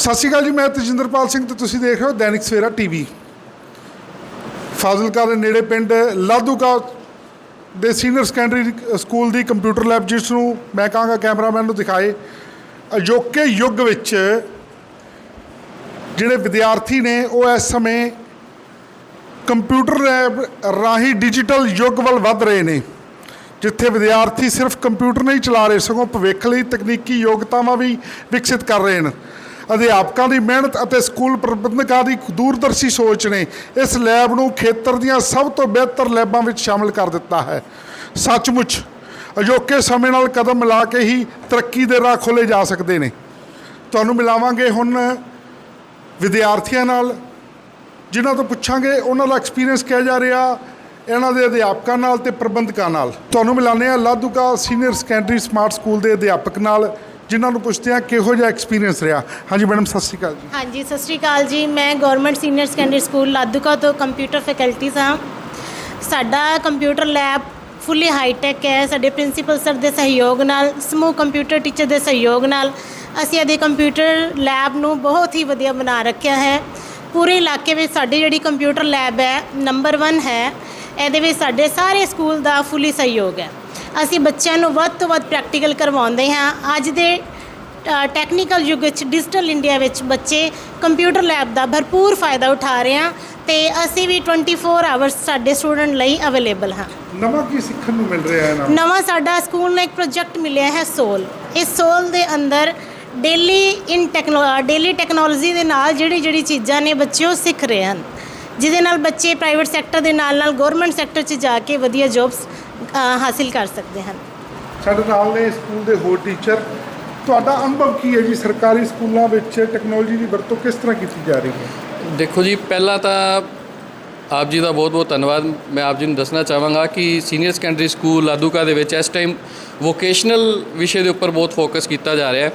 ਸਤਿ ਸ਼੍ਰੀ ਅਕਾਲ ਜੀ, ਮੈਂ ਤਜਿੰਦਰਪਾਲ ਸਿੰਘ ਤੇ ਤੁਸੀਂ ਦੇਖ ਰਹੇ ਹੋ ਦੈਨਿਕ ਸਵੇਰਾ ਟੀਵੀ। ਫਾਜ਼ਿਲਕਾ ਦੇ ਨੇੜੇ ਪਿੰਡ ਲਾਧੂਕਾ ਦੇ ਸੀਨੀਅਰ ਸੈਕੰਡਰੀ ਸਕੂਲ ਦੀ ਕੰਪਿਊਟਰ ਲੈਬ, ਜਿਸ ਨੂੰ ਮੈਂ ਕਹਾਂਗਾ ਕੈਮਰਾਮੈਨ ਨੂੰ ਦਿਖਾਏ, ਅਜੋਕੇ ਯੁੱਗ ਵਿੱਚ ਜਿਹੜੇ ਵਿਦਿਆਰਥੀ ਨੇ, ਉਹ ਇਸ ਸਮੇਂ ਕੰਪਿਊਟਰ ਲੈਬ ਰਾਹੀਂ ਡਿਜੀਟਲ ਯੁੱਗ ਵੱਲ ਵੱਧ ਰਹੇ ਨੇ, ਜਿੱਥੇ ਵਿਦਿਆਰਥੀ ਸਿਰਫ ਕੰਪਿਊਟਰ ਨਹੀਂ ਚਲਾ ਰਹੇ, ਸਗੋਂ ਭਵਿੱਖ ਲਈ ਤਕਨੀਕੀ ਯੋਗਤਾਵਾਂ ਵੀ ਵਿਕਸਿਤ ਕਰ ਰਹੇ ਨੇ ਅਧਿਆਪਕਾਂ ਦੀ ਮਿਹਨਤ ਅਤੇ ਸਕੂਲ ਪ੍ਰਬੰਧਕਾਂ ਦੀ ਦੂਰਦਰਸ਼ੀ ਸੋਚ ਨੇ ਇਸ ਲੈਬ ਨੂੰ ਖੇਤਰ ਦੀਆਂ ਸਭ ਤੋਂ ਬਿਹਤਰ ਲੈਬਾਂ ਵਿੱਚ ਸ਼ਾਮਲ ਕਰ ਦਿੱਤਾ ਹੈ। ਸੱਚਮੁੱਚ, ਅਜੋਕੇ ਸਮੇਂ ਨਾਲ ਕਦਮ ਮਿਲਾ ਕੇ ਹੀ ਤਰੱਕੀ ਦੇ ਰਾਹ ਖੋਲੇ ਜਾ ਸਕਦੇ ਨੇ। ਤੁਹਾਨੂੰ ਮਿਲਾਵਾਂਗੇ ਹੁਣ ਵਿਦਿਆਰਥੀਆਂ ਨਾਲ, ਜਿਨ੍ਹਾਂ ਤੋਂ ਪੁੱਛਾਂਗੇ ਉਹਨਾਂ ਦਾ ਐਕਸਪੀਰੀਅੰਸ ਕਿਹਾ ਜਾ ਰਿਹਾ, ਇਹਨਾਂ ਦੇ ਅਧਿਆਪਕਾਂ ਨਾਲ ਤੇ ਪ੍ਰਬੰਧਕਾਂ ਨਾਲ। ਤੁਹਾਨੂੰ ਮਿਲਾਨੇ ਆ Ladhuka senior secondary smart school ਦੇ ਅਧਿਆਪਕ ਨਾਲ। ਜਿਨ੍ਹਾਂ ਨੂੰ ਪੁੱਛਦੇ ਆ, ਕਿਹੋ ਜਿਹਾ ਐਕਸਪੀਰੀਅੰਸ ਰਿਹਾ? ਹਾਂਜੀ ਮੈਡਮ, ਸਤਿ ਸ਼੍ਰੀ ਅਕਾਲ ਜੀ। ਹਾਂਜੀ, ਸਤਿ ਸ਼੍ਰੀ ਅਕਾਲ ਜੀ। ਮੈਂ government senior secondary school Ladhuka ਤੋਂ ਕੰਪਿਊਟਰ ਫੈਕਲਟੀ ਸਾਂ। ਸਾਡਾ ਕੰਪਿਊਟਰ ਲੈਬ ਫੁੱਲੀ ਹਾਈਟੈਕ ਹੈ। ਸਾਡੇ ਪ੍ਰਿੰਸੀਪਲ ਸਰ ਦੇ ਸਹਿਯੋਗ ਨਾਲ, ਸਮੂਹ ਕੰਪਿਊਟਰ ਟੀਚਰ ਦੇ ਸਹਿਯੋਗ ਨਾਲ ਅਸੀਂ ਇਹਦੇ ਕੰਪਿਊਟਰ ਲੈਬ ਨੂੰ ਬਹੁਤ ਹੀ ਵਧੀਆ ਬਣਾ ਰੱਖਿਆ ਹੈ। ਪੂਰੇ ਇਲਾਕੇ ਵਿੱਚ ਸਾਡੀ ਜਿਹੜੀ ਕੰਪਿਊਟਰ ਲੈਬ ਹੈ, ਨੰਬਰ 1 ਹੈ। ਇਹਦੇ ਵਿੱਚ ਸਾਡੇ ਸਾਰੇ ਸਕੂਲ ਦਾ ਫੁੱਲੀ ਸਹਿਯੋਗ ਹੈ। ਅਸੀਂ ਬੱਚਿਆਂ ਨੂੰ ਵੱਧ ਤੋਂ ਵੱਧ ਪ੍ਰੈਕਟੀਕਲ ਕਰਵਾਉਂਦੇ ਹਾਂ। ਅੱਜ ਦੇ ਟੈਕਨੀਕਲ ਯੁੱਗ ਵਿੱਚ ਡਿਜੀਟਲ ਇੰਡੀਆ ਵਿੱਚ ਬੱਚੇ ਕੰਪਿਊਟਰ ਲੈਬ ਦਾ ਭਰਪੂਰ ਫਾਇਦਾ ਉਠਾ ਰਹੇ ਹਾਂ ਤੇ ਅਸੀਂ ਵੀ 24 ਆਵਰਸ ਸਾਡੇ ਸਟੂਡੈਂਟ ਲਈ ਅਵੇਲੇਬਲ ਹਾਂ। ਨਵਾਂ ਕੀ ਸਿੱਖਣ ਨੂੰ ਮਿਲ ਰਿਹਾ ਹੈ ਨਾ ਨਵਾਂ ਸਾਡਾ ਸਕੂਲ ਨੂੰ ਇੱਕ ਪ੍ਰੋਜੈਕਟ ਮਿਲਿਆ ਹੈ ਸੋਲ ਇਸ ਸੋਲ ਦੇ ਅੰਦਰ daily in techno daily technology ਦੇ ਨਾਲ ਜਿਹੜੀ ਜਿਹੜੀ ਚੀਜ਼ਾਂ ਨੇ ਬੱਚੇ ਉਹ ਸਿੱਖ ਰਹੇ ਹਨ। ਜਿਹਦੇ ਨਾਲ ਬੱਚੇ ਪ੍ਰਾਈਵੇਟ ਸੈਕਟਰ ਦੇ ਨਾਲ ਨਾਲ ਗਵਰਨਮੈਂਟ ਸੈਕਟਰ 'ਚ ਜਾ ਕੇ ਵਧੀਆ ਜੌਬਸ ਹਾਸਿਲ ਕਰ ਸਕਦੇ ਹਨ। ਸਾਡੇ ਨਾਲ ਨੇ ਸਕੂਲ ਦੇ ਹੋਰ ਟੀਚਰ। ਤੁਹਾਡਾ ਅਨੁਭਵ ਕੀ ਹੈ ਜੀ? ਸਰਕਾਰੀ ਸਕੂਲਾਂ ਵਿੱਚ ਟੈਕਨੋਲੋਜੀ ਦੀ ਵਰਤੋਂ ਕਿਸ ਤਰ੍ਹਾਂ ਕੀਤੀ ਜਾ ਰਹੀ ਹੈ? ਦੇਖੋ ਜੀ ਪਹਿਲਾਂ ਤਾਂ ਆਪ ਜੀ ਦਾ ਬਹੁਤ-ਬਹੁਤ ਧੰਨਵਾਦ। ਮੈਂ ਆਪ ਜੀ ਨੂੰ ਦੱਸਣਾ ਚਾਹਾਂਗਾ ਕਿ ਸੀਨੀਅਰ ਸੈਕੰਡਰੀ ਸਕੂਲ ਲਾਧੂਕਾ ਦੇ ਵਿੱਚ ਇਸ ਟਾਈਮ ਵੋਕੇਸ਼ਨਲ ਵਿਸ਼ੇ ਦੇ ਉੱਪਰ ਬਹੁਤ ਫੋਕਸ ਕੀਤਾ ਜਾ ਰਿਹਾ ਹੈ।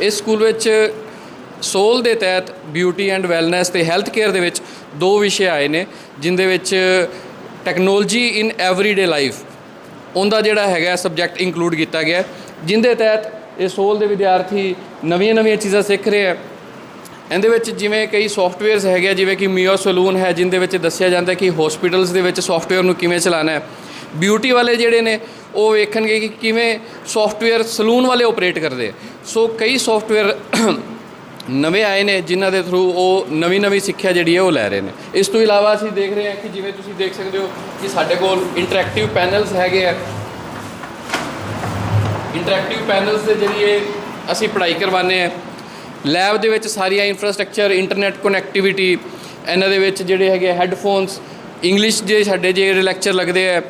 ਇਸ ਸਕੂਲ ਵਿੱਚ ਸੋਲ ਦੇ ਤਹਿਤ ਬਿਊਟੀ ਐਂਡ ਵੈਲਨੈਸ ਤੇ ਹੈਲਥ ਕੇਅਰ ਦੇ ਵਿੱਚ ਦੋ ਵਿਸ਼ੇ ਆਏ ਨੇ ਜਿੰਦੇ ਵਿੱਚ ਟੈਕਨੋਲੋਜੀ ਇਨ ਐਵਰੀਡੇ ਲਾਈਫ ਉਹਦਾ ਜਿਹੜਾ ਹੈਗਾ ਸਬਜੈਕਟ ਇਨਕਲੂਡ ਕੀਤਾ ਗਿਆ। ਹੈ, ਜਿੰਦੇ ਤਹਿਤ ਇਹ ਸੋਲ ਦੇ ਵਿਦਿਆਰਥੀ ਨਵੀਆਂ-ਨਵੀਆਂ ਚੀਜ਼ਾਂ ਸਿੱਖ ਰਹੇ ਆ। ਇਹਦੇ ਵਿੱਚ ਜਿਵੇਂ ਕਈ ਸੌਫਟਵੇਅਰਸ ਹੈਗੇ ਆ, ਜਿਵੇਂ ਕਿ ਮੀਓ ਸਲੂਨ ਹੈ ਜਿੰਦੇ ਵਿੱਚ ਦੱਸਿਆ ਜਾਂਦਾ ਕਿ ਹਸਪੀਟਲਸ ਦੇ ਵਿੱਚ ਸੌਫਟਵੇਅਰ ਨੂੰ ਕਿਵੇਂ ਚਲਾਉਣਾ ਹੈ। ਬਿਊਟੀ ਵਾਲੇ ਜਿਹੜੇ ਨੇ ਉਹ ਵੇਖਣਗੇ ਕਿ ਕਿਵੇਂ ਸੌਫਟਵੇਅਰ ਸਲੂਨ ਵਾਲੇ ਆਪਰੇਟ ਕਰਦੇ ਸੋ ਕਈ ਸੌਫਟਵੇਅਰ ਨਵੇਂ ਆਏ ਨੇ ਜਿਨ੍ਹਾਂ ਦੇ ਥਰੂ ਉਹ ਨਵੀਂ ਨਵੀਂ ਸਿੱਖਿਆ ਜਿਹੜੀ ਹੈ ਉਹ ਲੈ ਰਹੇ ਨੇ। ਇਸ ਤੋਂ ਇਲਾਵਾ ਅਸੀਂ ਦੇਖ ਰਹੇ ਹਾਂ ਕਿ ਜਿਵੇਂ ਤੁਸੀਂ ਦੇਖ ਸਕਦੇ ਹੋ ਕਿ ਸਾਡੇ ਕੋਲ ਇੰਟਰੈਕਟਿਵ ਪੈਨਲਸ ਹੈਗੇ ਆ। ਇੰਟਰੈਕਟਿਵ ਪੈਨਲਸ ਦੇ ਜਰੀਏ ਅਸੀਂ ਪੜ੍ਹਾਈ ਕਰਵਾਉਂਦੇ ਆ ਲੈਬ ਦੇ ਵਿੱਚ ਸਾਰੀਆਂ ਇਨਫਰਾਸਟ੍ਰਕਚਰ ਇੰਟਰਨੈਟ ਕਨੈਕਟੀਵਿਟੀ ਇਹਨਾਂ ਦੇ ਵਿੱਚ ਜਿਹੜੇ ਹੈਗੇ ਹੈੱਡਫੋਨਸ ਇੰਗਲਿਸ਼ ਦੇ ਸਾਡੇ ਜਿਹੜੇ ਲੈਕਚਰ ਲੱਗਦੇ ਆ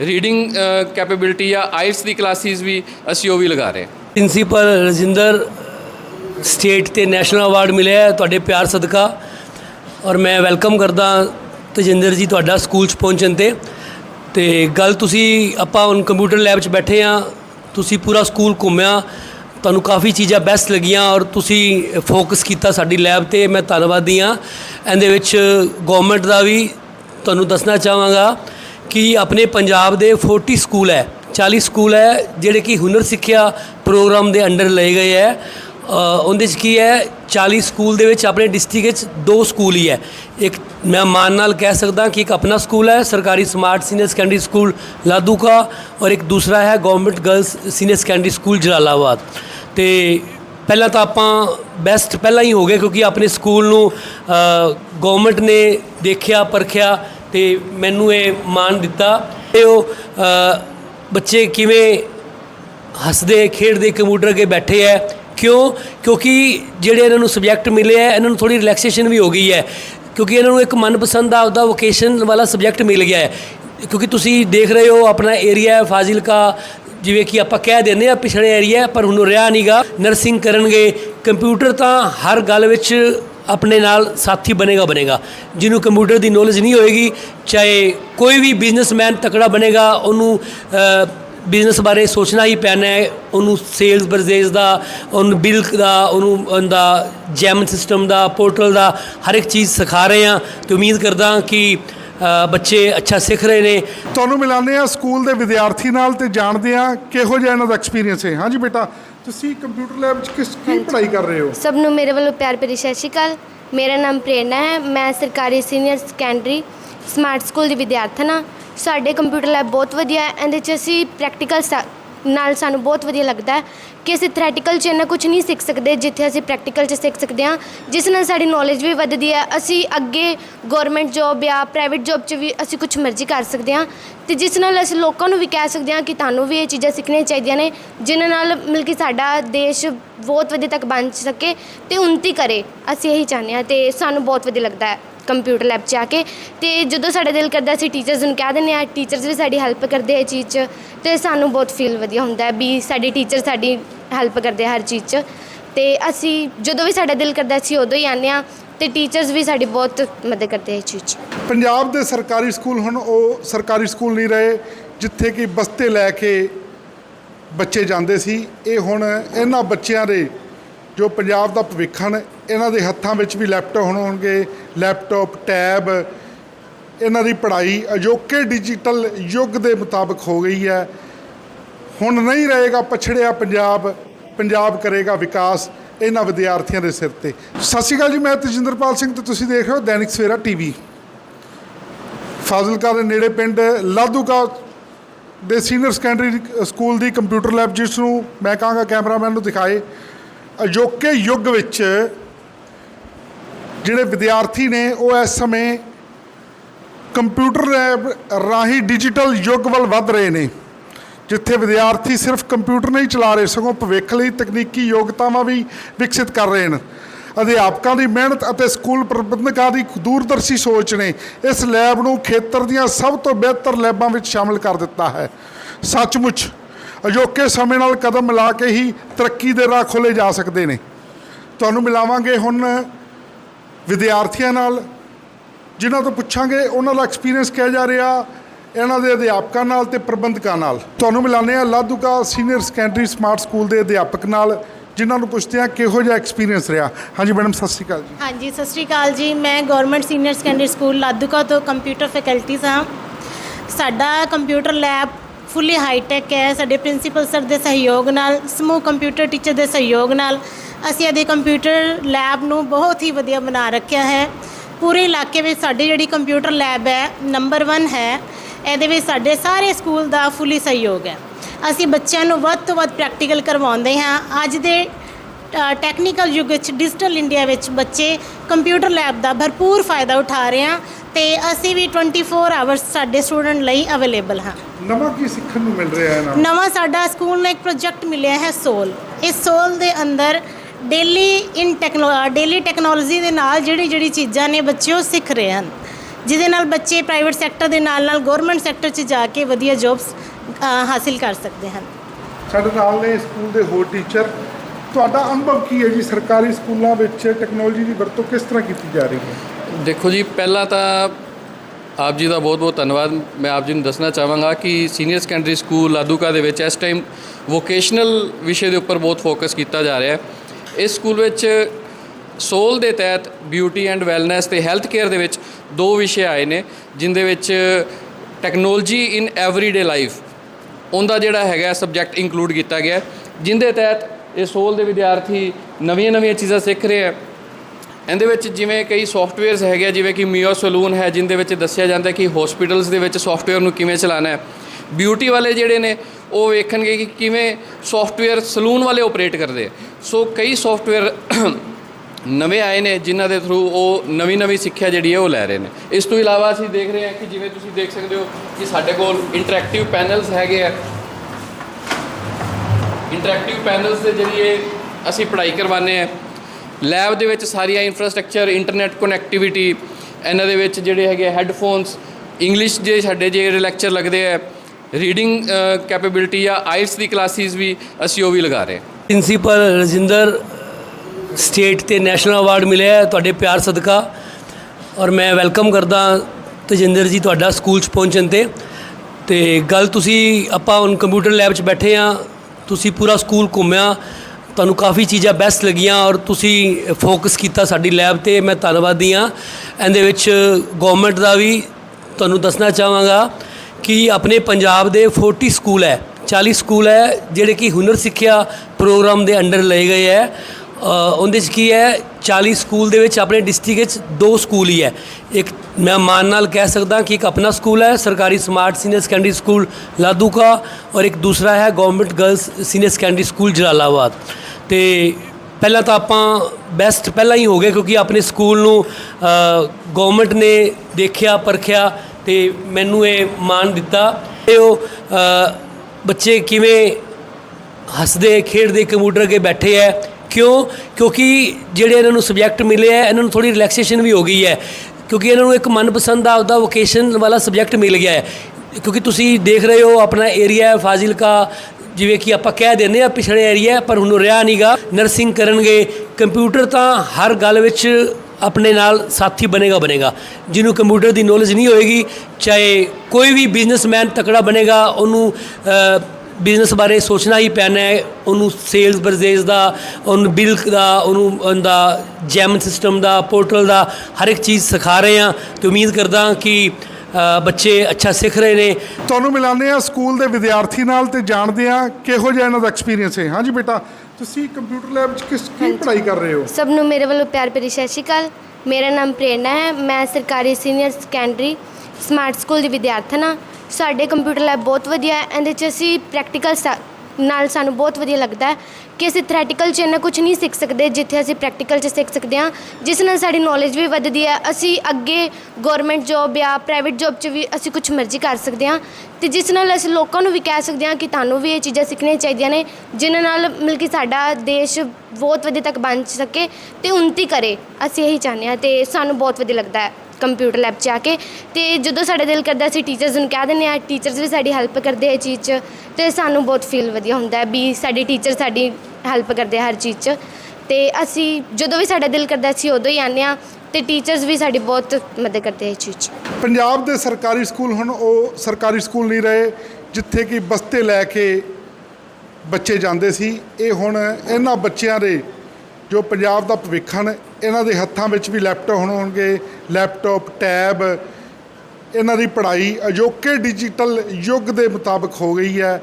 ਰੀਡਿੰਗ ਕੈਪੇਬਿਲਿਟੀ ਜਾਂ ਆਈਲਸ ਦੀ ਕਲਾਸਿਸ ਵੀ ਅਸੀਂ ਉਹ ਵੀ ਲਗਾ ਰਹੇ ਹਾਂ। ਪ੍ਰਿੰਸੀਪਲ ਰਜਿੰਦਰ ਸਟੇਟ ਤੇ ਨੈਸ਼ਨਲ ਅਵਾਰਡ ਮਿਲਿਆ ਹੈ, ਤੁਹਾਡੇ ਪਿਆਰ ਸਦਕਾ। ਔਰ ਮੈਂ ਵੈਲਕਮ ਕਰਦਾ ਤਜਿੰਦਰ ਜੀ ਤੁਹਾਡਾ ਸਕੂਲ 'ਚ ਪਹੁੰਚਣ ਤੇ। ਤੇ ਗੱਲ ਤੁਸੀਂ, ਆਪਾਂ ਹੁਣ ਕੰਪਿਊਟਰ ਲੈਬ 'ਚ ਬੈਠੇ ਆ ਤੁਸੀਂ ਪੂਰਾ ਸਕੂਲ ਘੁੰਮਿਆ, ਤੁਹਾਨੂੰ ਕਾਫੀ ਚੀਜ਼ਾਂ ਬੈਸਟ ਲੱਗੀਆਂ ਔਰ ਤੁਸੀਂ ਫੋਕਸ ਕੀਤਾ ਸਾਡੀ ਲੈਬ ਤੇ, ਮੈਂ ਧੰਨਵਾਦੀ ਹਾਂ। ਇਹਦੇ ਵਿੱਚ ਗਵਰਨਮੈਂਟ ਦਾ ਵੀ ਤੁਹਾਨੂੰ ਦੱਸਣਾ ਚਾਹਾਂਗਾ ਕਿ ਆਪਣੇ ਪੰਜਾਬ ਦੇ 40 ਸਕੂਲ ਹੈ 40 ਸਕੂਲ ਹੈ, ਜਿਹੜੇ ਕਿ ਹੁਨਰ ਸਿੱਖਿਆ ਪ੍ਰੋਗਰਾਮ ਦੇ ਅੰਡਰ ਲਏ ਗਏ ਹੈ। ਉਹਦੇ 'ਚ ਕੀ ਹੈ? 40 ਸਕੂਲ ਦੇ ਵਿੱਚ ਆਪਣੇ ਡਿਸਟ੍ਰਿਕਟ ਵਿੱਚ ਦੋ ਸਕੂਲ ਹੀ ਹੈ। ਇੱਕ ਮੈਂ ਮਾਨ ਨਾਲ ਕਹਿ ਸਕਦਾ ਕਿ ਇੱਕ ਆਪਣਾ ਸਕੂਲ ਹੈ, ਸਰਕਾਰੀ smart senior secondary school Ladhuka ਔਰ ਇੱਕ ਦੂਸਰਾ ਹੈ government girls senior secondary school Jalalabad. ਤੇ ਪਹਿਲਾਂ ਤਾਂ ਆਪਾਂ ਬੈਸਟ ਪਹਿਲਾਂ ਹੀ ਹੋ ਗਏ ਕਿਉਂਕਿ ਆਪਣੇ ਸਕੂਲ ਨੂੰ ਗਵਰਨਮੈਂਟ ਨੇ ਦੇਖਿਆ, ਪਰਖਿਆ ਤੇ ਮੈਨੂੰ ਇਹ ਮਾਣ ਦਿੱਤਾ। ਤੇ ਉਹ ਬੱਚੇ ਕਿਵੇਂ ਹੱਸਦੇ, ਖੇਡਦੇ, ਕੰਪਿਊਟਰ ਅੱਗੇ ਬੈਠੇ ਐ ਕਿਉਂ? ਕਿਉਂਕਿ ਜਿਹੜੇ ਇਹਨਾਂ ਨੂੰ ਸਬਜੈਕਟ ਮਿਲੇ ਐ ਇਹਨਾਂ ਨੂੰ ਥੋੜੀ ਰਿਲੈਕਸੇਸ਼ਨ ਵੀ ਹੋ ਗਈ ਹੈ। ਕਿਉਂਕਿ ਇਹਨਾਂ ਨੂੰ ਇੱਕ ਮਨਪਸੰਦ ਦਾ ਆਪਦਾ ਵੋਕੇਸ਼ਨ ਵਾਲਾ ਸਬਜੈਕਟ ਮਿਲ ਗਿਆ ਹੈ। ਕਿਉਂਕਿ ਤੁਸੀਂ ਦੇਖ ਰਹੇ ਹੋ, ਆਪਣਾ ਏਰੀਆ ਫਾਜ਼ਿਲਕਾ, ਜਿਵੇਂ ਕਿ ਆਪਾਂ ਕਹਿ ਦਿੰਦੇ ਆ ਪਿਛੜੇ ਏਰੀਆ ਪਰ ਹੁਣ ਰਿਹਾ ਨਹੀਂਗਾ ਨਰਸਿੰਗ ਕਰਨਗੇ। ਕੰਪਿਊਟਰ ਤਾਂ ਹਰ ਗੱਲ ਵਿੱਚ ਆਪਣੇ ਨਾਲ ਸਾਥੀ ਬਣੇਗਾ ਬਣੇਗਾ। ਜਿਹਨੂੰ ਕੰਪਿਊਟਰ ਦੀ ਨੌਲੇਜ ਨਹੀਂ ਹੋਏਗੀ, ਚਾਹੇ ਕੋਈ ਵੀ ਬਿਜ਼ਨਸਮੈਨ ਤਕੜਾ ਬਣੇਗਾ, ਉਹਨੂੰ ਬਿਜ਼ਨਸ ਬਾਰੇ ਸੋਚਣਾ ਹੀ ਪੈਣਾ ਹੈ। ਉਹਨੂੰ ਸੇਲਸ ਪਰਚੇਜ਼ ਦਾ ਉਹਨੂੰ ਬਿਲ ਦਾ ਉਹਨੂੰ ਉਹਦਾ ਜੈਮ ਸਿਸਟਮ ਦਾ ਪੋਰਟਲ ਦਾ ਹਰ ਇੱਕ ਚੀਜ਼ ਸਿਖਾ ਰਹੇ ਹਾਂ ਤੇ ਉਮੀਦ ਕਰਦਾ ਕਿ ਬੱਚੇ ਅੱਛਾ ਸਿੱਖ ਰਹੇ ਨੇ। ਤੁਹਾਨੂੰ ਮਿਲਾਨੇ ਆ ਸਕੂਲ ਦੇ ਵਿਦਿਆਰਥੀ ਨਾਲ ਤੇ ਜਾਣਦੇ ਆ ਕਿਹੋ ਜਿਹਾ ਇਹਨਾਂ ਦਾ ਐਕਸਪੀਰੀਅੰਸ ਹੈ। ਹਾਂਜੀ ਬੇਟਾ ਤੁਸੀਂ ਕੰਪਿਊਟਰ ਲੈਬ 'ਚ ਕਿਸ ਕੀ ਪੜ੍ਹਾਈ ਕਰ ਰਹੇ ਹੋ? ਸਭ ਨੂੰ ਮੇਰੇ ਵੱਲੋਂ ਪਿਆਰ ਭਰੀ ਸਤਿ ਸ਼੍ਰੀ ਅਕਾਲ। ਮੇਰਾ ਨਾਮ ਪ੍ਰੇਰਨਾ ਹੈ। ਮੈਂ ਸਰਕਾਰੀ ਸੀਨੀਅਰ ਸੈਕੰਡਰੀ ਸਮਾਰਟ ਸਕੂਲ ਦੀ ਵਿਦਿਆਰਥਣ ਹਾਂ। ਸਾਡੇ ਕੰਪਿਊਟਰ ਲੈਬ ਬਹੁਤ ਵਧੀਆ ਹੈ, ਇਹਦੇ 'ਚ ਅਸੀਂ ਪ੍ਰੈਕਟੀਕਲ ਨਾਲ ਸਾਨੂੰ ਬਹੁਤ ਵਧੀਆ ਲੱਗਦਾ ਹੈ ਕਿ ਅਸੀਂ ਥਰੈਟੀਕਲ 'ਚ ਇੰਨਾ ਕੁਝ ਨਹੀਂ ਸਿੱਖ ਸਕਦੇ ਜਿੱਥੇ ਅਸੀਂ ਪ੍ਰੈਕਟੀਕਲ 'ਚ ਸਿੱਖ ਸਕਦੇ ਹਾਂ, ਜਿਸ ਨਾਲ ਸਾਡੀ ਨੌਲੇਜ ਵੀ ਵੱਧਦੀ ਹੈ, ਅਸੀਂ ਅੱਗੇ ਗਵਰਨਮੈਂਟ ਜੌਬ ਜਾਂ ਪ੍ਰਾਈਵੇਟ ਜੌਬ 'ਚ ਵੀ ਅਸੀਂ ਕੁਝ ਮਰਜ਼ੀ ਕਰ ਸਕਦੇ ਹਾਂ ਤੇ ਜਿਸ ਨਾਲ ਅਸੀਂ ਲੋਕਾਂ ਨੂੰ ਵੀ ਕਹਿ ਸਕਦੇ ਹਾਂ ਕਿ ਤੁਹਾਨੂੰ ਵੀ ਇਹ ਚੀਜ਼ਾਂ ਸਿੱਖਣੀਆਂ ਚਾਹੀਦੀਆਂ ਨੇ, ਜਿਨ੍ਹਾਂ ਨਾਲ ਮਿਲ ਕੇ ਸਾਡਾ ਦੇਸ਼ ਬਹੁਤ ਵਧੀਆ ਤੱਕ ਬਣ ਸਕੇ ਤੇ ਉન્નਤੀ ਕਰੇ, ਅਸੀਂ ਇਹੀ ਚਾਹੁੰਦੇ ਹਾਂ ਤੇ ਸਾਨੂੰ ਬਹੁਤ ਵਧੀਆ ਲੱਗਦਾ ਹੈ। ਕੰਪਿਊਟਰ ਲੈਬ 'ਚ ਆ ਕੇ ਤੇ ਜਦੋਂ ਸਾਡਾ ਦਿਲ ਕਰਦਾ ਅਸੀਂ ਟੀਚਰਸ ਨੂੰ ਕਹਿ ਦਿੰਦੇ ਆ ਟੀਚਰਸ ਵੀ ਸਾਡੀ ਹੈਲਪ ਕਰਦੇ ਆ ਇਹ ਚੀਜ਼ 'ਚ, ਤੇ ਸਾਨੂੰ ਬਹੁਤ ਫੀਲ ਵਧੀਆ ਹੁੰਦਾ ਹੈ ਵੀ ਸਾਡੇ ਟੀਚਰ ਸਾਡੀ ਹੈਲਪ ਕਰਦੇ ਆ ਹਰ ਚੀਜ਼ 'ਚ। ਤੇ ਅਸੀਂ ਜਦੋਂ ਵੀ ਸਾਡਾ ਦਿਲ ਕਰਦਾ ਅਸੀਂ ਉਦੋਂ ਹੀ ਆਉਂਦੇ ਆ ਤੇ ਟੀਚਰਸ ਵੀ ਸਾਡੀ ਬਹੁਤ ਮਦਦ ਕਰਦੇ ਆ ਇਹ ਚੀਜ਼ 'ਚ। ਪੰਜਾਬ ਦੇ ਸਰਕਾਰੀ ਸਕੂਲ ਹੁਣ ਉਹ ਸਰਕਾਰੀ ਸਕੂਲ ਨਹੀਂ ਰਹੇ, ਜਿੱਥੇ ਕਿ ਬਸਤੇ ਲੈ ਕੇ ਬੱਚੇ ਜਾਂਦੇ ਸੀ। ਇਹ ਹੁਣ ਇਹਨਾਂ ਬੱਚਿਆਂ ਦੇ ਜੋ ਪੰਜਾਬ ਦਾ ਭਵਿੱਖ ਹਨ, ਇਹਨਾਂ ਦੇ ਹੱਥਾਂ ਵਿੱਚ ਵੀ ਲੈਪਟਾਪ ਹੁਣ ਹੋਣਗੇ, ਲੈਪਟਾਪ, ਟੈਬ, ਇਹਨਾਂ ਦੀ ਪੜ੍ਹਾਈ ਅਜੋਕੇ ਡਿਜੀਟਲ ਯੁੱਗ ਦੇ ਮੁਤਾਬਕ ਹੋ ਗਈ ਹੈ। ਹੁਣ ਨਹੀਂ ਰਹੇਗਾ ਪਛੜਿਆ ਪੰਜਾਬ ਪੰਜਾਬ ਕਰੇਗਾ ਵਿਕਾਸ ਇਹਨਾਂ ਵਿਦਿਆਰਥੀਆਂ ਦੇ ਸਿਰ ਤੇ। ਸਤਿ ਸ਼੍ਰੀ ਅਕਾਲ ਜੀ, ਮੈਂ ਤਜਿੰਦਰਪਾਲ ਸਿੰਘ ਤੇ ਤੁਸੀਂ ਦੇਖ ਰਹੇ ਹੋ ਦੈਨਿਕ ਸਵੇਰਾ ਟੀਵੀ ਫਾਜ਼ਿਲਕਾ ਦੇ ਨੇੜੇ ਪਿੰਡ ਲਾਧੂਕਾ ਦੇ ਸੀਨੀਅਰ ਸੈਕੰਡਰੀ ਸਕੂਲ ਦੀ ਕੰਪਿਊਟਰ ਲੈਬ ਜਿਸ ਨੂੰ ਮੈਂ ਕਹਾਂਗਾ ਕੈਮਰਾਮੈਨ ਨੂੰ ਦਿਖਾਏ। ਅਜੋਕੇ ਯੁੱਗ ਵਿੱਚ ਜਿਹੜੇ ਵਿਦਿਆਰਥੀ ਨੇ ਉਹ ਇਸ ਸਮੇਂ ਕੰਪਿਊਟਰ ਲੈਬ ਰਾਹੀਂ ਡਿਜੀਟਲ ਯੁੱਗ ਵੱਲ ਵੱਧ ਰਹੇ ਨੇ, ਜਿੱਥੇ ਵਿਦਿਆਰਥੀ ਸਿਰਫ ਕੰਪਿਊਟਰ ਨਹੀਂ ਚਲਾ ਰਹੇ, ਸਗੋਂ ਭਵਿੱਖ ਲਈ ਤਕਨੀਕੀ ਯੋਗਤਾਵਾਂ ਵੀ ਵਿਕਸਿਤ ਕਰ ਰਹੇ ਨੇ ਅਧਿਆਪਕਾਂ ਦੀ ਮਿਹਨਤ ਅਤੇ ਸਕੂਲ ਪ੍ਰਬੰਧਕਾਂ ਦੀ ਦੂਰਦਰਸ਼ੀ ਸੋਚ ਨੇ ਇਸ ਲੈਬ ਨੂੰ ਖੇਤਰ ਦੀਆਂ ਸਭ ਤੋਂ ਬਿਹਤਰ ਲੈਬਾਂ ਵਿੱਚ ਸ਼ਾਮਲ ਕਰ ਦਿੱਤਾ ਹੈ। ਸੱਚਮੁੱਚ ਅਜੋਕੇ ਸਮੇਂ ਨਾਲ ਕਦਮ ਮਿਲਾ ਕੇ ਹੀ ਤਰੱਕੀ ਦੇ ਰਾਹ ਖੋਲੇ ਜਾ ਸਕਦੇ ਨੇ। ਤੁਹਾਨੂੰ ਮਿਲਾਵਾਂਗੇ ਹੁਣ ਵਿਦਿਆਰਥੀਆਂ ਨਾਲ, ਜਿਨ੍ਹਾਂ ਤੋਂ ਪੁੱਛਾਂਗੇ, ਉਹਨਾਂ ਦਾ ਐਕਸਪੀਰੀਅੰਸ ਕਿਹਾ ਜਾ ਰਿਹਾ, ਇਹਨਾਂ ਦੇ ਅਧਿਆਪਕਾਂ ਨਾਲ ਤੇ ਪ੍ਰਬੰਧਕਾਂ ਨਾਲ। ਤੁਹਾਨੂੰ ਮਿਲਾਨੇ ਆ Ladhuka senior secondary smart school ਦੇ ਅਧਿਆਪਕ ਨਾਲ, ਜਿਨ੍ਹਾਂ ਨੂੰ ਪੁੱਛਦੇ ਆ ਕਿਹੋ ਜਿਹਾ ਐਕਸਪੀਰੀਅੰਸ ਰਿਹਾ। ਹਾਂਜੀ ਮੈਡਮ, ਸਤਿ ਸ਼੍ਰੀ ਅਕਾਲ ਜੀ। ਹਾਂਜੀ, ਸਤਿ ਸ਼੍ਰੀ ਅਕਾਲ ਜੀ। ਮੈਂ government senior secondary school Ladhuka ਤੋਂ ਕੰਪਿਊਟਰ ਫੈਕਲਟੀ ਸਾਂ ਸਾਡਾ ਕੰਪਿਊਟਰ ਲੈਬ ਫੁੱਲੀ ਹਾਈਟੈਕ ਹੈ, ਸਾਡੇ ਪ੍ਰਿੰਸੀਪਲ ਸਰ ਦੇ ਸਹਿਯੋਗ ਨਾਲ, ਸਮੂਹ ਕੰਪਿਊਟਰ ਟੀਚਰ ਦੇ ਸਹਿਯੋਗ ਨਾਲ, ਅਸੀਂ ਇਹਦੇ ਕੰਪਿਊਟਰ ਲੈਬ ਨੂੰ ਬਹੁਤ ਹੀ ਵਧੀਆ ਬਣਾ ਰੱਖਿਆ ਹੈ। ਪੂਰੇ ਇਲਾਕੇ ਵਿੱਚ ਸਾਡੀ ਜਿਹੜੀ ਕੰਪਿਊਟਰ ਲੈਬ ਹੈ, ਨੰਬਰ 1 ਹੈ, ਇਹਦੇ ਵਿੱਚ ਸਾਡੇ ਸਾਰੇ ਸਕੂਲ ਦਾ ਫੁੱਲੀ ਸਹਿਯੋਗ ਹੈ। ਅਸੀਂ ਬੱਚਿਆਂ ਨੂੰ ਵੱਧ ਤੋਂ ਵੱਧ ਪ੍ਰੈਕਟੀਕਲ ਕਰਵਾਉਂਦੇ ਹਾਂ। ਅੱਜ ਦੇ ਟੈਕਨੀਕਲ ਯੁੱਗ ਵਿੱਚ, ਡਿਜੀਟਲ ਇੰਡੀਆ ਵਿੱਚ ਬੱਚੇ ਕੰਪਿਊਟਰ ਲੈਬ ਦਾ ਭਰਪੂਰ ਫਾਇਦਾ ਉਠਾ ਰਹੇ ਹਾਂ ਤੇ ਅਸੀਂ ਵੀ 24 ਆਵਰਸ ਸਾਡੇ ਸਟੂਡੈਂਟ ਲਈ ਅਵੇਲੇਬਲ ਹਾਂ। ਨਵਾਂ ਕੀ ਸਿੱਖਣ ਨੂੰ ਮਿਲ ਰਿਹਾ ਹੈ ਨਾ ਨਵਾਂ ਸਾਡਾ ਸਕੂਲ ਨੂੰ ਇੱਕ ਪ੍ਰੋਜੈਕਟ ਮਿਲਿਆ ਹੈ ਸੋਲ ਇਸ ਸੋਲ ਦੇ ਅੰਦਰ ਡੇਲੀ ਇਨ ਡੇਲੀ ਟੈਕਨੋਲੋਜੀ ਦੇ ਨਾਲ ਜਿਹੜੀ ਜਿਹੜੀ ਚੀਜ਼ਾਂ ਨੇ ਬੱਚੇ ਉਹ ਸਿੱਖ ਰਹੇ ਹਨ। ਜਿਹਦੇ ਨਾਲ ਬੱਚੇ ਪ੍ਰਾਈਵੇਟ ਸੈਕਟਰ ਦੇ ਨਾਲ ਨਾਲ ਗਵਰਨਮੈਂਟ ਸੈਕਟਰ 'ਚ ਜਾ ਕੇ ਵਧੀਆ ਜੌਬਸ ਹਾਸਿਲ ਕਰ ਸਕਦੇ ਹਨ। ਸਾਡੇ ਨਾਲ ਨੇ ਸਕੂਲ ਦੇ ਹੋਰ ਟੀਚਰ ਤੁਹਾਡਾ ਅਨੁਭਵ ਕੀ ਹੈ ਜੀ? ਸਰਕਾਰੀ ਸਕੂਲਾਂ ਵਿੱਚ ਟੈਕਨੋਲੋਜੀ ਦੀ ਵਰਤੋਂ ਕਿਸ ਤਰ੍ਹਾਂ ਕੀਤੀ ਜਾ ਰਹੀ ਹੈ? ਦੇਖੋ ਜੀ ਪਹਿਲਾਂ ਤਾਂ ਆਪ ਜੀ ਦਾ ਬਹੁਤ-ਬਹੁਤ ਧੰਨਵਾਦ। ਮੈਂ ਆਪ ਜੀ ਨੂੰ ਦੱਸਣਾ ਚਾਹਾਂਗਾ ਕਿ ਸੀਨੀਅਰ ਸੈਕੰਡਰੀ ਸਕੂਲ ਲਾਧੂਕਾ ਦੇ ਵਿੱਚ ਇਸ ਟਾਈਮ ਵੋਕੇਸ਼ਨਲ ਵਿਸ਼ੇ ਦੇ ਉੱਪਰ ਬਹੁਤ ਫੋਕਸ ਕੀਤਾ ਜਾ ਰਿਹਾ ਹੈ। ਇਸ ਸਕੂਲ ਵਿੱਚ ਸੋਲ ਦੇ ਤਹਿਤ ਬਿਊਟੀ ਐਂਡ ਵੈਲਨੈਸ ਤੇ ਹੈਲਥ ਕੇਅਰ ਦੇ ਵਿੱਚ ਦੋ ਵਿਸ਼ੇ ਆਏ ਨੇ ਜਿੰਦੇ ਵਿੱਚ ਟੈਕਨੋਲੋਜੀ ਇਨ ਐਵਰੀਡੇ ਲਾਈਫ ਉਹਦਾ ਜਿਹੜਾ ਹੈਗਾ ਸਬਜੈਕਟ ਇਨਕਲੂਡ ਕੀਤਾ ਗਿਆ ਹੈ, ਜਿੰਦੇ ਤਹਿਤ ਇਹ ਸੋਲ ਦੇ ਵਿਦਿਆਰਥੀ ਨਵੀਆਂ-ਨਵੀਆਂ ਚੀਜ਼ਾਂ ਸਿੱਖ ਰਹੇ ਆ ਇਹਦੇ ਵਿੱਚ ਜਿਵੇਂ ਕਈ ਸੌਫਟਵੇਅਰਸ ਹੈਗੇ ਆ, ਜਿਵੇਂ ਕਿ ਮੀਓ ਸਲੂਨ ਹੈ ਜਿੰਦੇ ਵਿੱਚ ਦੱਸਿਆ ਜਾਂਦਾ ਕਿ ਹਸਪੀਟਲਸ ਦੇ ਵਿੱਚ ਸੌਫਟਵੇਅਰ ਨੂੰ ਕਿਵੇਂ ਚਲਾਉਣਾ ਹੈ। ਬਿਊਟੀ ਵਾਲੇ ਜਿਹੜੇ ਨੇ ਉਹ ਵੇਖਣਗੇ ਕਿ ਕਿਵੇਂ ਸੌਫਟਵੇਅਰ ਸਲੂਨ ਵਾਲੇ ਆਪਰੇਟ ਕਰਦੇ ਸੋ ਕਈ ਸੌਫਟਵੇਅਰ ਨਵੇਂ ਆਏ ਨੇ ਜਿਨ੍ਹਾਂ ਦੇ ਥਰੂ ਉਹ ਨਵੀਂ ਨਵੀਂ ਸਿੱਖਿਆ ਜਿਹੜੀ ਹੈ ਉਹ ਲੈ ਰਹੇ ਨੇ। ਇਸ ਤੋਂ ਇਲਾਵਾ ਅਸੀਂ ਦੇਖ ਰਹੇ ਹਾਂ ਕਿ ਜਿਵੇਂ ਤੁਸੀਂ ਦੇਖ ਸਕਦੇ ਹੋ ਕਿ ਸਾਡੇ ਕੋਲ ਇੰਟਰੈਕਟਿਵ ਪੈਨਲਸ ਹੈਗੇ ਆ। ਇੰਟਰੈਕਟਿਵ ਪੈਨਲਸ ਦੇ ਜਰੀਏ ਅਸੀਂ ਪੜ੍ਹਾਈ ਕਰਵਾਉਂਦੇ ਆ ਲੈਬ ਦੇ ਵਿੱਚ ਸਾਰੀਆਂ ਇਨਫਰਾਸਟ੍ਰਕਚਰ ਇੰਟਰਨੈਟ ਕਨੈਕਟੀਵਿਟੀ ਇਹਨਾਂ ਦੇ ਵਿੱਚ ਜਿਹੜੇ ਹੈਗੇ ਹੈੱਡਫੋਨਸ ਇੰਗਲਿਸ਼ ਦੇ ਸਾਡੇ ਜਿਹੜੇ ਲੈਕਚਰ ਲੱਗਦੇ ਆ ਰੀਡਿੰਗ ਕੈਪੇਬਿਲਿਟੀ ਜਾਂ ਆਈਲਸ ਦੀ ਕਲਾਸਿਸ ਵੀ ਅਸੀਂ ਉਹ ਵੀ ਲਗਾ ਰਹੇ ਪ੍ਰਿੰਸੀਪਲ ਰਜਿੰਦਰ ਸਟੇਟ ਤੇ ਨੈਸ਼ਨਲ ਅਵਾਰਡ ਮਿਲਿਆ ਹੈ ਤੁਹਾਡੇ ਪਿਆਰ ਸਦਕਾ ਔਰ ਮੈਂ ਵੈਲਕਮ ਕਰਦਾ ਤਜਿੰਦਰ ਜੀ ਤੁਹਾਡਾ ਸਕੂਲ 'ਚ ਪਹੁੰਚਣ ਤੇ। ਤੇ ਗੱਲ ਤੁਸੀਂ, ਆਪਾਂ ਹੁਣ ਕੰਪਿਊਟਰ ਲੈਬ 'ਚ ਬੈਠੇ ਆ ਤੁਸੀਂ ਪੂਰਾ ਸਕੂਲ ਘੁੰਮਿਆ ਤੁਹਾਨੂੰ ਕਾਫੀ ਚੀਜ਼ਾਂ ਬੈਸਟ ਲੱਗੀਆਂ ਔਰ ਤੁਸੀਂ ਫੋਕਸ ਕੀਤਾ ਸਾਡੀ ਲੈਬ ਤੇ, ਮੈਂ ਧੰਨਵਾਦੀ ਹਾਂ। ਇਹਦੇ ਵਿੱਚ ਗਵਰਨਮੈਂਟ ਦਾ ਵੀ ਤੁਹਾਨੂੰ ਦੱਸਣਾ ਚਾਹਾਂਗਾ ਕਿ ਆਪਣੇ ਪੰਜਾਬ ਦੇ 40 ਸਕੂਲ ਹੈ 40 ਸਕੂਲ ਹੈ, ਜਿਹੜੇ ਕਿ ਹੁਨਰ ਸਿੱਖਿਆ ਪ੍ਰੋਗਰਾਮ ਦੇ ਅੰਡਰ ਲਏ ਗਏ ਹੈ। ਉਹਦੇ 'ਚ ਕੀ ਹੈ? 40 ਸਕੂਲ ਦੇ ਵਿੱਚ ਆਪਣੇ ਡਿਸਟ੍ਰਿਕਟ ਵਿੱਚ ਦੋ ਸਕੂਲ ਹੀ ਹੈ। ਇੱਕ ਮੈਂ ਮਾਨ ਨਾਲ ਕਹਿ ਸਕਦਾ ਕਿ ਇੱਕ ਆਪਣਾ ਸਕੂਲ ਹੈ, ਸਰਕਾਰੀ smart senior secondary school Ladhuka ਔਰ ਇੱਕ ਦੂਸਰਾ ਹੈ government girls senior secondary school Jalalabad. ਤੇ ਪਹਿਲਾਂ ਤਾਂ ਆਪਾਂ ਬੈਸਟ ਪਹਿਲਾਂ ਹੀ ਹੋ ਗਏ ਕਿਉਂਕਿ ਆਪਣੇ ਸਕੂਲ ਨੂੰ ਗਵਰਨਮੈਂਟ ਨੇ ਦੇਖਿਆ, ਪਰਖਿਆ ਤੇ ਮੈਨੂੰ ਇਹ ਮਾਣ ਦਿੱਤਾ। ਤੇ ਉਹ ਬੱਚੇ ਕਿਵੇਂ ਹੱਸਦੇ, ਖੇਡਦੇ, ਕੰਪਿਊਟਰ ਅੱਗੇ ਬੈਠੇ ਹੈ ਕਿਉਂ? ਕਿਉਂਕਿ ਜਿਹੜੇ ਇਹਨਾਂ ਨੂੰ ਸਬਜੈਕਟ ਮਿਲੇ ਹੈ ਇਹਨਾਂ ਨੂੰ ਥੋੜੀ ਰਿਲੈਕਸੇਸ਼ਨ ਵੀ ਹੋ ਗਈ ਹੈ। ਕਿਉਂਕਿ ਇਹਨਾਂ ਨੂੰ ਇੱਕ ਮਨਪਸੰਦ ਦਾ ਆਪਦਾ ਵੋਕੇਸ਼ਨ ਵਾਲਾ ਸਬਜੈਕਟ ਮਿਲ ਗਿਆ ਹੈ। ਕਿਉਂਕਿ ਤੁਸੀਂ ਦੇਖ ਰਹੇ ਹੋ ਆਪਣਾ ਏਰੀਆ ਫਾਜ਼ਿਲਕਾ, ਜਿਵੇਂ ਕਿ ਆਪਾਂ ਕਹਿ ਦਿੰਦੇ ਆ ਪਿਛੜੇ ਏਰੀਆ ਪਰ ਹੁਣ ਰਿਹਾ ਨਹੀਂਗਾ ਨਰਸਿੰਗ ਕਰਨਗੇ ਕੰਪਿਊਟਰ ਤਾਂ ਹਰ ਗੱਲ ਵਿੱਚ ਆਪਣੇ ਨਾਲ ਸਾਥੀ ਬਣੇਗਾ ਬਣੇਗਾ। ਜਿਹਨੂੰ ਕੰਪਿਊਟਰ ਦੀ ਨੌਲੇਜ ਨਹੀਂ ਹੋਏਗੀ, ਚਾਹੇ ਕੋਈ ਵੀ ਬਿਜ਼ਨਸਮੈਨ ਤਕੜਾ ਬਣੇਗਾ, ਉਹਨੂੰ ਬਿਜ਼ਨਸ ਬਾਰੇ ਸੋਚਣਾ ਹੀ ਪੈਣਾ ਹੈ। ਉਹਨੂੰ ਸੇਲਸ ਪਰਚੇਜ਼ ਦਾ ਉਹਨੂੰ ਬਿਲ ਦਾ ਉਹਨੂੰ ਉਹਦਾ ਜੈਮ ਸਿਸਟਮ ਦਾ ਪੋਰਟਲ ਦਾ ਹਰ ਇੱਕ ਚੀਜ਼ ਸਿਖਾ ਰਹੇ ਆ ਤੇ ਉਮੀਦ ਕਰਦਾ ਕਿ ਬੱਚੇ ਅੱਛਾ ਸਿੱਖ ਰਹੇ ਨੇ। ਤੁਹਾਨੂੰ ਮਿਲਾਉਂਦੇ ਆ ਸਕੂਲ ਦੇ ਵਿਦਿਆਰਥੀ ਨਾਲ ਤੇ ਜਾਣਦੇ ਆ ਕਿਹੋ ਜਿਹਾ ਇਹਨਾਂ ਦਾ ਐਕਸਪੀਰੀਅੰਸ ਹੈ। ਹਾਂਜੀ ਬੇਟਾ ਤੁਸੀਂ ਕੰਪਿਊਟਰ ਲੈਬ 'ਚ ਕਿਸ ਕੀ ਪੜ੍ਹਾਈ ਕਰ ਰਹੇ ਹੋ? ਸਭ ਨੂੰ ਮੇਰੇ ਵੱਲੋਂ ਪਿਆਰ ਭਰੀ ਸਤਿ ਸ਼੍ਰੀ ਅਕਾਲ। ਮੇਰਾ ਨਾਮ ਪ੍ਰੇਰਨਾ ਹੈ। ਮੈਂ ਸਰਕਾਰੀ ਸੀਨੀਅਰ ਸੈਕੰਡਰੀ ਸਮਾਰਟ ਸਕੂਲ ਦੀ ਵਿਦਿਆਰਥਣ ਹਾਂ। ਸਾਡੇ ਕੰਪਿਊਟਰ ਲੈਬ ਬਹੁਤ ਵਧੀਆ ਹੈ, ਇਹਦੇ 'ਚ ਅਸੀਂ ਪ੍ਰੈਕਟੀਕਲ ਨਾਲ ਸਾਨੂੰ ਬਹੁਤ ਵਧੀਆ ਲੱਗਦਾ ਹੈ ਕਿ ਅਸੀਂ ਥਿਓਰੈਟੀਕਲ 'ਚ ਇੰਨਾ ਕੁਝ ਨਹੀਂ ਸਿੱਖ ਸਕਦੇ ਜਿੱਥੇ ਅਸੀਂ ਪ੍ਰੈਕਟੀਕਲ 'ਚ ਸਿੱਖ ਸਕਦੇ ਹਾਂ, ਜਿਸ ਨਾਲ ਸਾਡੀ ਨੌਲੇਜ ਵੀ ਵੱਧਦੀ ਹੈ। ਅਸੀਂ ਅੱਗੇ ਗਵਰਨਮੈਂਟ ਜੌਬ ਜਾਂ ਪ੍ਰਾਈਵੇਟ ਜੌਬ 'ਚ ਵੀ ਅਸੀਂ ਕੁਝ ਮਰਜ਼ੀ ਕਰ ਸਕਦੇ ਹਾਂ ਤੇ ਜਿਸ ਨਾਲ ਅਸੀਂ ਲੋਕਾਂ ਨੂੰ ਵੀ ਕਹਿ ਸਕਦੇ ਹਾਂ ਕਿ ਤੁਹਾਨੂੰ ਵੀ ਇਹ ਚੀਜ਼ਾਂ ਸਿੱਖਣੀਆਂ ਚਾਹੀਦੀਆਂ ਨੇ, ਜਿਨ੍ਹਾਂ ਨਾਲ ਮਿਲ ਕੇ ਸਾਡਾ ਦੇਸ਼ ਬਹੁਤ ਵਧੀਆ ਤੱਕ ਬਣ ਸਕੇ ਤੇ ਉન્નਤੀ ਕਰੇ। ਅਸੀਂ ਇਹੀ ਚਾਹੁੰਦੇ ਹਾਂ ਤੇ ਸਾਨੂੰ ਬਹੁਤ ਵਧੀਆ ਲੱਗਦਾ ਹੈ। ਕੰਪਿਊਟਰ ਲੈਬ 'ਚ ਆ ਕੇ ਤੇ ਜਦੋਂ ਸਾਡਾ ਦਿਲ ਕਰਦਾ ਅਸੀਂ ਟੀਚਰਸ ਨੂੰ ਕਹਿ ਦਿੰਦੇ ਆ ਟੀਚਰਸ ਵੀ ਸਾਡੀ ਹੈਲਪ ਕਰਦੇ ਆ ਇਹ ਚੀਜ਼ 'ਚ ਤੇ ਸਾਨੂੰ ਬਹੁਤ ਫੀਲ ਵਧੀਆ ਹੁੰਦਾ ਹੈ ਵੀ ਸਾਡੇ ਟੀਚਰ ਸਾਡੀ ਹੈਲਪ ਕਰਦੇ ਆ ਹਰ ਚੀਜ਼ 'ਚ ਤੇ ਅਸੀਂ ਜਦੋਂ ਵੀ ਸਾਡਾ ਦਿਲ ਕਰਦਾ ਅਸੀਂ ਉਦੋਂ ਹੀ ਆਉਂਦੇ ਆ ਤੇ ਟੀਚਰਸ ਵੀ ਸਾਡੀ ਬਹੁਤ ਮਦਦ ਕਰਦੇ ਆ ਇਹ ਚੀਜ਼ 'ਚ। ਪੰਜਾਬ ਦੇ ਸਰਕਾਰੀ ਸਕੂਲ ਹੁਣ ਉਹ ਸਰਕਾਰੀ ਸਕੂਲ ਨਹੀਂ ਰਹੇ ਜਿੱਥੇ ਕਿ ਬਸਤੇ ਲੈ ਕੇ ਬੱਚੇ ਜਾਂਦੇ ਸੀ। ਇਹ ਹੁਣ ਇਹਨਾਂ ਬੱਚਿਆਂ ਦੇ ਜੋ ਪੰਜਾਬ ਦਾ ਭਵਿੱਖ ਹਨ ਇਹਨਾਂ ਦੇ ਹੱਥਾਂ ਵਿੱਚ ਵੀ ਲੈਪਟਾਪ ਹੁਣ ਹੋਣਗੇ, ਲੈਪਟਾਪ, ਟੈਬ, ਇਹਨਾਂ ਦੀ ਪੜ੍ਹਾਈ ਅਜੋਕੇ ਡਿਜੀਟਲ ਯੁੱਗ ਦੇ ਮੁਤਾਬਕ ਹੋ ਗਈ ਹੈ।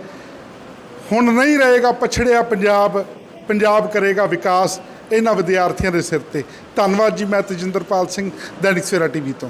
ਹੁਣ ਨਹੀਂ ਰਹੇਗਾ ਪਛੜਿਆ ਪੰਜਾਬ ਪੰਜਾਬ ਕਰੇਗਾ ਵਿਕਾਸ, ਇਹਨਾਂ ਵਿਦਿਆਰਥੀਆਂ ਦੇ ਸਿਰ ਤੇ। ਧੰਨਵਾਦ ਜੀ, ਮੈਂ ਤਜਿੰਦਰਪਾਲ ਸਿੰਘ, ਦੈਨਿਕ ਸਵੇਰਾ ਟੀਵੀ ਤੋਂ।